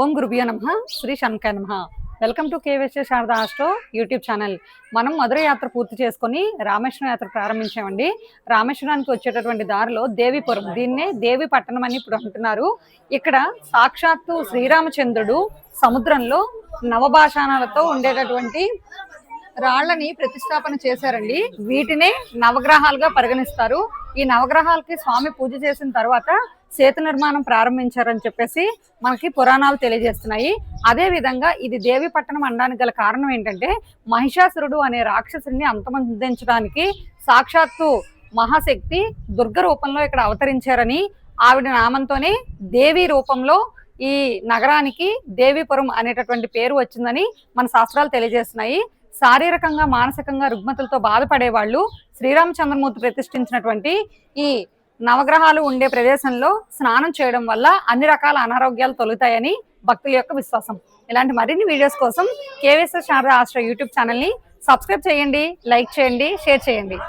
ఓం గురుభ్యో నమ. శ్రీ శంకాయ నమ. Welcome to KVSA Sharada astro YouTube channel. మనం మధుర యాత్ర పూర్తి చేసుకొని రామేశ్వరం యాత్ర ప్రారంభించామండి. రామేశ్వరానికి వచ్చేటటువంటి దారిలో దేవిపురం. దీన్నే దేవి పట్టణం అని ఇప్పుడు అంటున్నారు. ఇక్కడ సాక్షాత్తు శ్రీరామచంద్రుడు సముద్రంలో నవభాషాణాలతో ఉండేటటువంటి రాళ్ళని ప్రతిష్టాపన చేశారండి. వీటినే నవగ్రహాలుగా పరిగణిస్తారు. ఈ నవగ్రహాలకి స్వామి పూజ చేసిన తర్వాత సేతు నిర్మాణం ప్రారంభించారని చెప్పేసి మనకి పురాణాలు తెలియజేస్తున్నాయి. అదే విధంగా ఇది దేవి పట్టణం అనడానికి గల కారణం ఏంటంటే మహిషాసురుడు అనే రాక్షసుని అంతమందించడానికి సాక్షాత్తు మహాశక్తి దుర్గ రూపంలో ఇక్కడ అవతరించారని ఆవిడ నామంతోనే దేవి రూపంలో ఈ నగరానికి దేవిపురం అనేటటువంటి పేరు వచ్చిందని మన శాస్త్రాలు తెలియజేస్తున్నాయి. శారీరకంగా మానసికంగా రుగ్మతులతో బాధపడే వాళ్ళు శ్రీరామచంద్రమూర్తి ప్రతిష్ఠించినటువంటి ఈ నవగ్రహాలు ఉండే ప్రదేశంలో స్నానం చేయడం వల్ల అన్ని రకాల అనారోగ్యాలు తొలుగుతాయని భక్తుల యొక్క విశ్వాసం. ఇలాంటి మరిన్ని వీడియోస్ కోసం కేవీఎస్ఎస్ శారద ఆశ్రయ యూట్యూబ్ ఛానల్ని సబ్స్క్రైబ్ చేయండి లైక్ చేయండి షేర్ చేయండి.